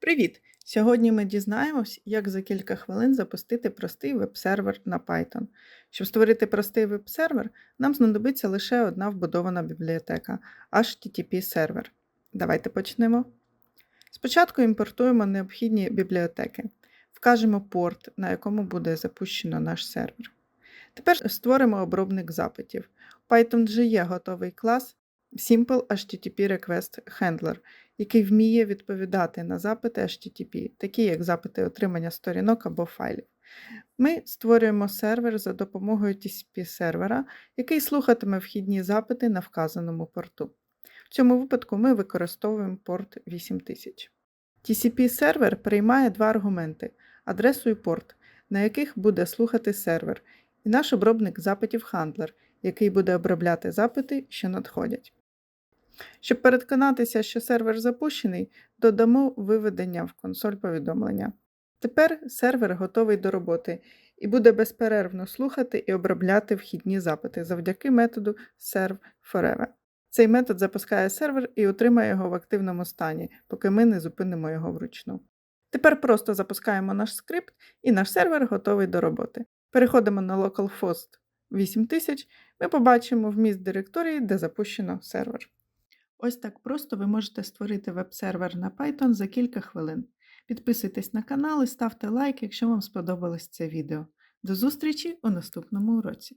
Привіт! Сьогодні ми дізнаємось, як за кілька хвилин запустити простий веб-сервер на Python. Щоб створити простий веб-сервер, нам знадобиться лише одна вбудована бібліотека HTTP сервер. Давайте почнемо. Спочатку імпортуємо необхідні бібліотеки, вкажемо порт, на якому буде запущено наш сервер. Тепер створимо обробник запитів. У Python вже є готовий клас Simple HTTP Request Handler, який вміє відповідати на запити HTTP, такі як запити отримання сторінок або файлів. Ми створюємо сервер за допомогою TCP-сервера, який слухатиме вхідні запити на вказаному порту. В цьому випадку ми використовуємо порт 8000. TCP-сервер приймає два аргументи адресу і порт, на яких буде слухати сервер, і наш обробник запитів Handler, який буде обробляти запити, що надходять. Щоб переконатися, що сервер запущений, додамо виведення в консоль повідомлення. Тепер сервер готовий до роботи і буде безперервно слухати і обробляти вхідні запити завдяки методу serve-forever. Цей метод запускає сервер і утримає його в активному стані, поки ми не зупинимо його вручну. Тепер просто запускаємо наш скрипт, і наш сервер готовий до роботи. Переходимо на localhost 8000, ми побачимо вміст директорії, де запущено сервер. Ось так просто ви можете створити веб-сервер на Python за кілька хвилин. Підписуйтесь на канал і ставте лайк, якщо вам сподобалось це відео. До зустрічі у наступному уроці!